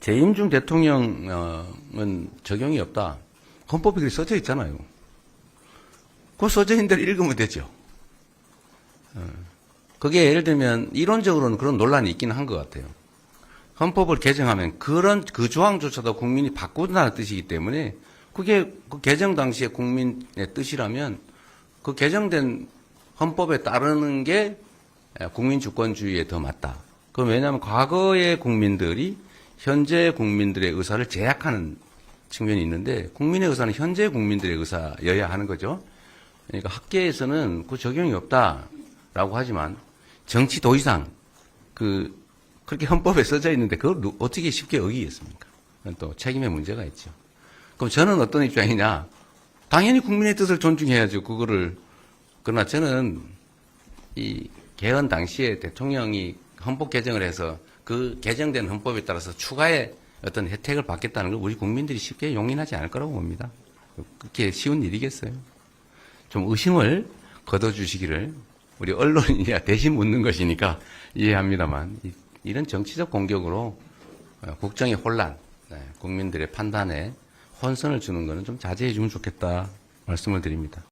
재임 중 대통령은 적용이 없다. 헌법에 그렇게 써져 있잖아요. 그 써져 있는 대로 읽으면 되죠. 어. 그게 예를 들면 이론적으로는 그런 논란이 있기는 한 것 같아요. 헌법을 개정하면 그런 그 조항조차도 국민이 바꾼다는 뜻이기 때문에 그게 그 개정 당시에 국민의 뜻이라면 그 개정된 헌법에 따르는 게 국민 주권주의에 더 맞다. 그 왜냐하면 과거의 국민들이 현재 국민들의 의사를 제약하는 측면이 있는데 국민의 의사는 현재 국민들의 의사여야 하는 거죠. 그러니까 학계에서는 그 적용이 없다라고 하지만 정치 도의상 그 그렇게 헌법에 써져 있는데 그걸 누- 어떻게 쉽게 어기겠습니까? 또 책임의 문제가 있죠. 그럼 저는 어떤 입장이냐? 당연히 국민의 뜻을 존중해야죠. 그거를 그러나 저는 이 개헌 당시에 대통령이 헌법 개정을 해서 그 개정된 헌법에 따라서 추가의 어떤 혜택을 받겠다는 걸 우리 국민들이 쉽게 용인하지 않을 거라고 봅니다. 그렇게 쉬운 일이겠어요. 좀 의심을 걷어주시기를 우리 언론이야 대신 묻는 것이니까 이해합니다만 이- 이런 정치적 공격으로 어, 국정의 혼란, 네, 국민들의 판단에 혼선을 주는 것은 좀 자제해 주면 좋겠다 말씀을 드립니다.